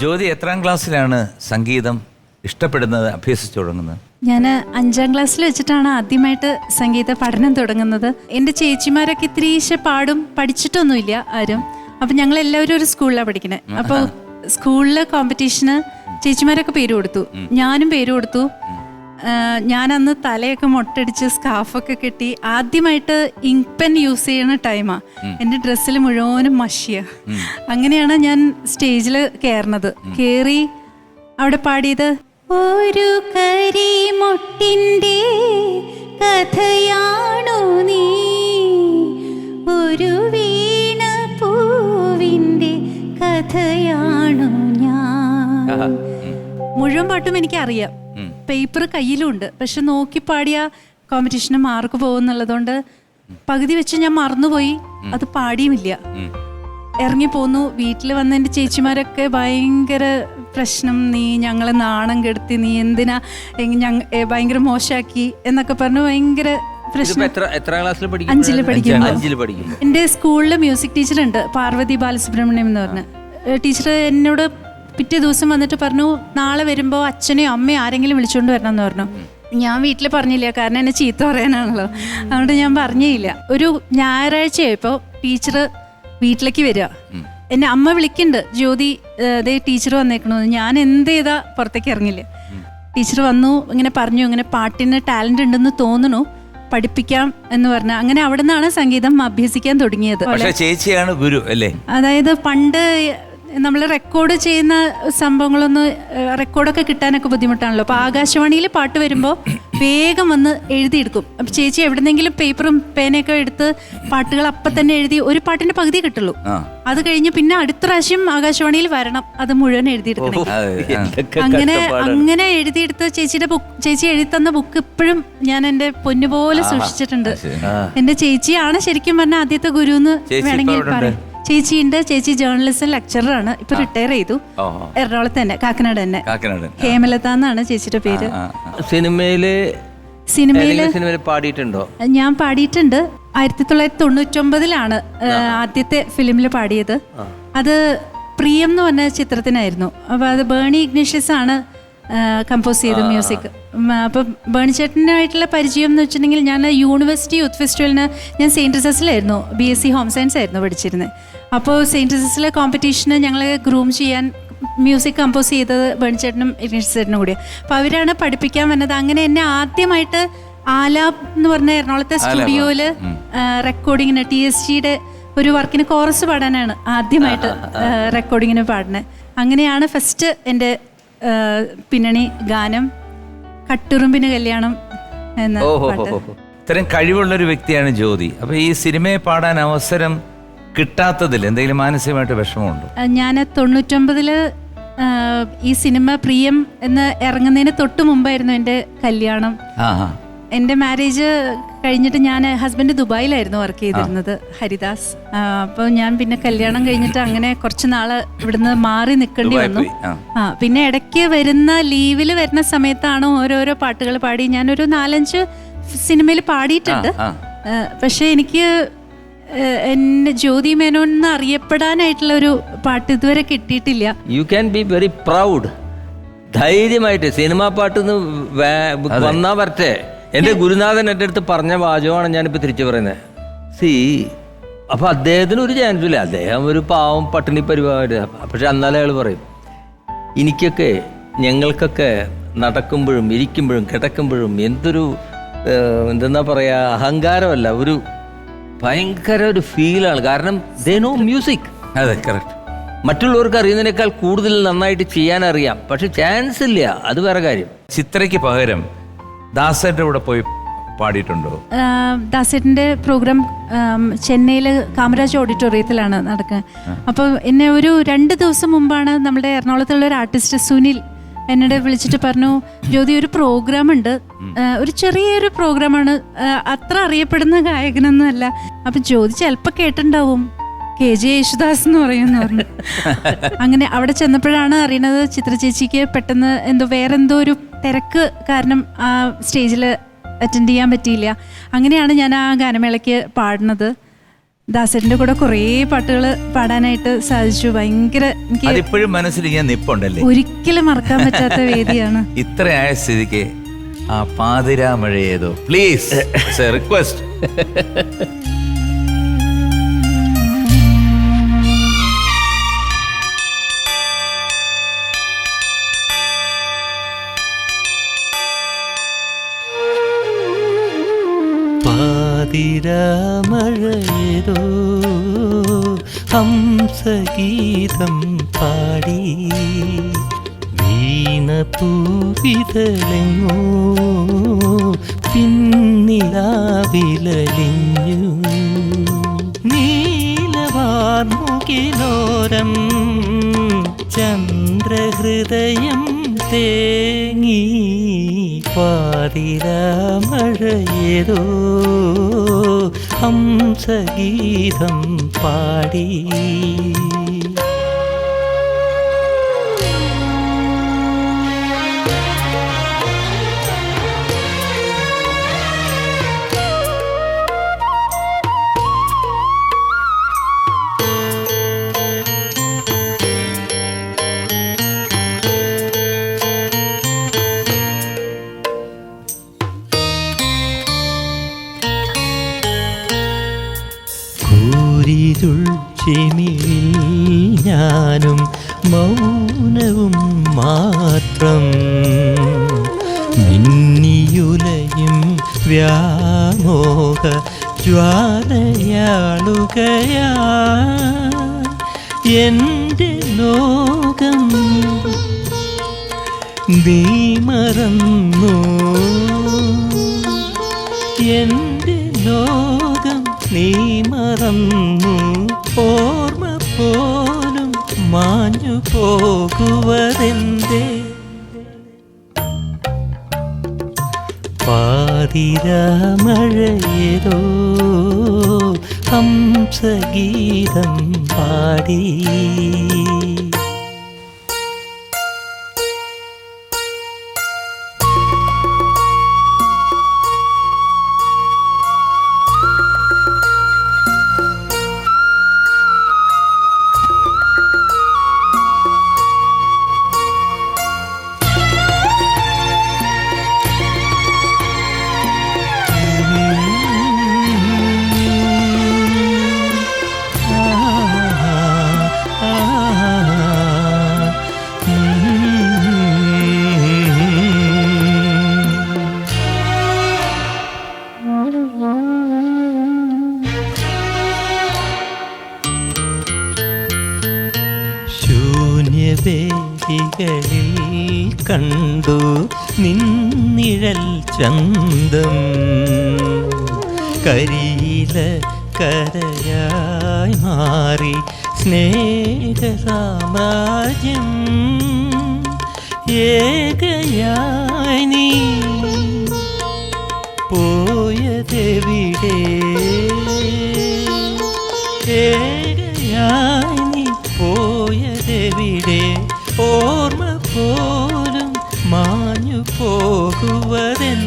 ജ്യോതി എത്രാം ക്ലാസ്സിലാണ് സംഗീതം ഇഷ്ടപ്പെടുന്നത് അഭ്യസിച്ചു തുടങ്ങുന്നത്? ഞാൻ അഞ്ചാം ക്ലാസ്സിൽ വെച്ചിട്ടാണ് ആദ്യമായിട്ട് സംഗീത പഠനം തുടങ്ങുന്നത്. എന്റെ ചേച്ചിമാരൊക്കെ ഇത്തിരീശെ പാടും പഠിച്ചിട്ടൊന്നുമില്ല ആരും. അപ്പം ഞങ്ങൾ എല്ലാവരും ഒരു സ്കൂളിലാണ് പഠിക്കണേ. അപ്പോൾ സ്കൂളിലെ കോമ്പറ്റീഷന് ചേച്ചിമാരൊക്കെ പേര് കൊടുത്തു. ഞാനും പേര് കൊടുത്തു. അന്ന് തലയൊക്കെ മൊട്ടടിച്ച് സ്കാഫൊക്കെ കെട്ടി ആദ്യമായിട്ട് ഇങ്ക് പെൻ യൂസ് ചെയ്യുന്ന ടൈമാണ് എന്റെ ഡ്രസ്സിൽ മുഴുവനും മഷിയ. അങ്ങനെയാണ് ഞാൻ സ്റ്റേജിൽ കയറുന്നത് കയറി അവിടെ പാടിയത് ഒരു കരിമൊട്ടിന്റെ കഥയാണോ നീ. ഒരു വീണ പൂവിന്റെ കഥയാണോ ഞാൻ. മുഴുവൻ പാട്ടും എനിക്ക് അറിയാം പേപ്പർ കയ്യിലുണ്ട്. പക്ഷെ നോക്കി പാടിയ കോമ്പറ്റീഷന് മാർക്ക് പോകുന്നുള്ളതുകൊണ്ട് പകുതി വെച്ച് ഞാൻ മറന്നുപോയി. അത് പാടിയുമില്ല. ഇറങ്ങി പോന്നു വീട്ടിൽ വന്ന എന്റെ ചേച്ചിമാരൊക്കെ ഭയങ്കര പ്രശ്നം. നീ ഞങ്ങളെ നാണം കെടുത്തി. നീ എന്തിനാ ഭയങ്കര മോശാക്കി എന്നൊക്കെ പറഞ്ഞ് ഭയങ്കര എന്റെ അഞ്ചിൽ എന്റെ സ്കൂളിൽ മ്യൂസിക് ടീച്ചറുണ്ട്. പാർവതി ബാലസുബ്രഹ്മണ്യം എന്ന് പറഞ്ഞ. ടീച്ചർ എന്നോട് പിറ്റേ ദിവസം വന്നിട്ട് പറഞ്ഞു നാളെ വരുമ്പോൾ അച്ഛനെയോ അമ്മയോ ആരെങ്കിലും വിളിച്ചുകൊണ്ട് വരണം എന്ന് പറഞ്ഞു. ഞാൻ വീട്ടിൽ പറഞ്ഞില്ല കാരണം എന്നെ ചീത്ത പറയാനാണല്ലോ. അതുകൊണ്ട് ഞാൻ പറഞ്ഞേയില്ല. ഒരു ഞായറാഴ്ചയായപ്പോൾ ടീച്ചർ വീട്ടിലേക്ക് വരിക. എന്നെ അമ്മ വിളിക്കുന്നുണ്ട് ജ്യോതി അതേ ടീച്ചർ വന്നേക്കണമെന്ന് ഞാൻ എന്ത് ചെയ്താ പുറത്തേക്ക് ഇറങ്ങില്ല. ടീച്ചർ വന്നു ഇങ്ങനെ പറഞ്ഞു ഇങ്ങനെ പാട്ടിന് ടാലന്റ് ഉണ്ടെന്ന് തോന്നുന്നു പഠിപ്പിക്കാം എന്ന് പറഞ്ഞു. അങ്ങനെ അവിടെ നിന്നാണ് സംഗീതം അഭ്യസിക്കാൻ തുടങ്ങിയത്. ചേച്ചിയാണ് ഗുരു അല്ലേ? അതായത് പണ്ട് നമ്മൾ റെക്കോർഡ് ചെയ്യുന്ന സംഭവങ്ങളൊന്നും റെക്കോർഡൊക്കെ കിട്ടാനൊക്കെ ബുദ്ധിമുട്ടാണല്ലോ. അപ്പോൾ ആകാശവാണിയിൽ പാട്ട് വരുമ്പോൾ വേഗം വന്ന് എഴുതിയെടുക്കും. അപ്പം ചേച്ചി എവിടെന്നെങ്കിലും പേപ്പറും പേനയൊക്കെ എടുത്ത് പാട്ടുകൾ അപ്പം തന്നെ എഴുതി ഒരു പാട്ടിന്റെ പകുതി കിട്ടുള്ളൂ. അത് കഴിഞ്ഞ് പിന്നെ അടുത്ത പ്രാവശ്യം ആകാശവാണിയിൽ വരണം. അത് മുഴുവൻ എഴുതിയെടുക്കണം. അങ്ങനെ. അങ്ങനെ എഴുതിയെടുത്ത ചേച്ചിയുടെ ബുക്ക് ചേച്ചി എഴുതി തന്ന ബുക്ക് ഇപ്പോഴും ഞാൻ എന്റെ പൊന്നുപോലെ സൂക്ഷിച്ചിട്ടുണ്ട്. എന്റെ ചേച്ചിയാണ് ശരിക്കും പറഞ്ഞാൽ ആദ്യത്തെ ഗുരു എന്ന് വേണമെങ്കിൽ പറയാം. ചേച്ചിയുണ്ട്. ചേച്ചി ജേർണലിസം ലെക്ചറാണ് ഇപ്പൊ റിട്ടയർ ചെയ്തു. എറണാകുളത്ത് തന്നെ കാക്കനാട് തന്നെ. കാക്കനാട് ഹേമലത എന്നാണ് ചേച്ചിയുടെ പേര്. സിനിമയിൽ സിനിമയിൽ സിനിമയിൽ പാടിയിട്ടുണ്ടോ? ഞാൻ പാടിയിട്ടുണ്ട്. ആയിരത്തി തൊള്ളായിരത്തി തൊണ്ണൂറ്റൊമ്പതിലാണ് ആദ്യത്തെ ഫിലിമിൽ പാടിയത്. അത് പ്രിയം എന്ന് പറഞ്ഞ ചിത്രത്തിനായിരുന്നു. അപ്പോൾ അത് ബേണി ഇഗ്നീഷ്യസ് ആണ് കമ്പോസ് ചെയ്ത മ്യൂസിക് അപ്പം ബേണി ചേട്ടനായിട്ടുള്ള പരിചയം എന്ന് വെച്ചിട്ടുണ്ടെങ്കിൽ ഞാൻ യൂണിവേഴ്സിറ്റി യൂത്ത് ഫെസ്റ്റിവലിന് ഞാൻ saint റിസസിലായിരുന്നു B S C home science ആയിരുന്നു പഠിച്ചിരുന്നത് അപ്പോൾ സെയിന്റ് ജോസഫിലെ കോമ്പറ്റീഷന് ഞങ്ങൾ ഗ്രൂം ചെയ്യാൻ മ്യൂസിക് കമ്പോസ് ചെയ്തത് ബണിച്ചേട്ടനും ഇരീഷ് ചേട്ടനും കൂടി അപ്പോൾ അവരാണ് പഠിപ്പിക്കാൻ വന്നത്. അങ്ങനെ എന്നെ ആദ്യമായിട്ട് ആലാബ് എന്ന് പറഞ്ഞ എറണാകുളത്തെ സ്റ്റുഡിയോയിൽ റെക്കോർഡിങ്ങിന് ടി എസ് ജിയുടെ ഒരു വർക്കിന് കോറസ് പാടാനാണ് ആദ്യമായിട്ട് റെക്കോർഡിങ്ങിന് പാടുന്നത് അങ്ങനെയാണ് ഫസ്റ്റ് എന്റെ പിന്നണി ഗാനം കട്ടുറുമ്പിന് കല്യാണം എന്ന. ഇത്രയും കഴിവുള്ള ഒരു വ്യക്തിയാണ് ജ്യോതി. അപ്പോൾ ഈ സിനിമയെ പാടാൻ അവസരം കിട്ടാത്തതിൽ എന്തെങ്കിലും മാനസികമായിട്ട് വിഷമമുണ്ടോ? ഞാൻ തൊണ്ണൂറ്റൊമ്പതിൽ ഈ സിനിമ പ്രിയം എന്ന് ഇറങ്ങുന്നതിന് തൊട്ട് മുമ്പായിരുന്നു എന്റെ കല്യാണം. എന്റെ മാരേജ് കഴിഞ്ഞിട്ട് ഞാൻ ഹസ്ബൻഡ് ദുബായിലായിരുന്നു വർക്ക് ചെയ്തിരുന്നത് ഹരിദാസ്. അപ്പോൾ ഞാൻ പിന്നെ കല്യാണം കഴിഞ്ഞിട്ട് അങ്ങനെ കുറച്ച് നാൾ ഇവിടുന്ന് മാറി നിൽക്കേണ്ടി വന്നു. ആ. പിന്നെ ഇടയ്ക്ക് വരുന്ന ലീവിൽ വരുന്ന സമയത്താണ് ഓരോരോ പാട്ടുകൾ പാടി. ഞാനൊരു നാലഞ്ച് സിനിമയിൽ പാടിയിട്ടുണ്ട്. പക്ഷേ എനിക്ക് എന്നെ ജ്യോതി മേനോൻ എന്ന് അറിയപ്പെടാനായിട്ടുള്ള ഒരു പാട്ട് ഇതുവരെ കിട്ടിയിട്ടില്ല. You can be very proud ധൈര്യമായിട്ട് സിനിമാ പാട്ട് വന്നാ വരട്ടെ. എന്റെ ഗുരുനാഥൻ എന്റെ അടുത്ത് പറഞ്ഞ വാചകമാണ് ഞാനിപ്പോ തിരിച്ചു പറയുന്നത്. സി അപ്പൊ അദ്ദേഹത്തിന് ഒരു ചാൻസ് ഇല്ല. അദ്ദേഹം ഒരു പാവം പട്ടിണി പരിപാടി പക്ഷെ അന്നാലേ അയാൾ പറയും എനിക്കൊക്കെ ഞങ്ങൾക്കൊക്കെ നടക്കുമ്പോഴും ഇരിക്കുമ്പോഴും കിടക്കുമ്പോഴും എന്തൊരു എന്തെന്നാ പറയാ അഹങ്കാരമല്ല. ഒരു ഭയങ്കര ഒരു ഫീലാണ് കാരണം ദേ നോ മ്യൂസിക് അതെ കറക്റ്റ് മറ്റുള്ളവർക്ക് അറിയുന്നതിനേക്കാൾ കൂടുതൽ നന്നായിട്ട് ചെയ്യാൻ അറിയാം പക്ഷെ ചാൻസ് ഇല്ല. അത് വേറെ കാര്യം. ചിത്രയ്ക്ക് പകരം ദാസന്റെ കൂടെ പോയി പാടിയിട്ടുണ്ടോ? ദാസേട്ടന്റെ പ്രോഗ്രാം ചെന്നൈയിൽ കാമരാജ് ഓഡിറ്റോറിയത്തിലാണ് നടക്കുക അപ്പോൾ എന്നെ ഒരു രണ്ട് ദിവസം മുമ്പാണ് നമ്മുടെ എറണാകുളത്തുള്ള ഒരു ആർട്ടിസ്റ്റ് സുനിൽ എന്നോട് വിളിച്ചിട്ട് പറഞ്ഞു ജ്യോതി ഒരു പ്രോഗ്രാം ഉണ്ട്. ഒരു ചെറിയൊരു പ്രോഗ്രാമാണ്. അത്ര അറിയപ്പെടുന്ന ഗായകനൊന്നും അല്ല അപ്പൊ ജ്യോതി ചിലപ്പോ കേട്ടിട്ടുണ്ടാവും. കെ ജെ യേശുദാസ് എന്ന് പറയുന്നു പറഞ്ഞു. അങ്ങനെ അവിടെ ചെന്നപ്പോഴാണ് അറിയണത് ചിത്ര ചേച്ചിക്ക് പെട്ടെന്ന് എന്തോ വേറെന്തോ ഒരു തിരക്ക് കാരണം ആ സ്റ്റേജിൽ അറ്റൻഡ് ചെയ്യാൻ പറ്റിയില്ല. അങ്ങനെയാണ് ഞാൻ ആ ഗാനമേളയ്ക്ക് പാടുന്നത്. ദാസരിന്റെ കൂടെ കുറേ പാട്ടുകൾ പാടാനായിട്ട് സാധിച്ചു. ഭയങ്കര എനിക്ക് അതിപ്പോഴും മനസ്സിൽ ഞാൻ നിപ്പുണ്ടല്ലേ? ഒരിക്കലും മറക്കാൻ പറ്റാത്ത വേദിയാണ്. ഇത്രയായ സ്ഥിതിക്ക് ആ പാതിരാമഴ ഏതോ പ്ലീസ് റിക്വസ്റ്റ് പാതിരാമഴയേതോ ഹംസഗീതം പാടി. വീണ പൂവിതളെങ്ങോ പിന്നിലാവിലലിഞ്ഞു. നീലവാർമുകിലോരം ചന്ദ്രഹൃദയം തേങ്ങി പാതിരാമഴയേതോ? ഹംസഗീതം പാടി ചെമിഴിൽ ഞാനും മൗനവും മാത്രം മിന്നിയുലയും വ്യാമോഹ ജ്വാലയാളുകയാ എന്റെ ലോകം നീ മറന്നു. എന്റെ ലോകം നീ മറന്നു. ഓർമ്മ പോലും മാഞ്ഞു പോകുവതെന്തേ? പാതിരാമഴയേതോ ഹംസഗീതം പാടി. ശൂന്യവേദികളിൽ കണ്ടു നിന്നിഴൽ ചന്തം. കരിയില കരയായി മാറി സ്നേഹസാമ്രാജ്യം. ഏകയായി നീ പോയതെവിടെ? போவதென்ன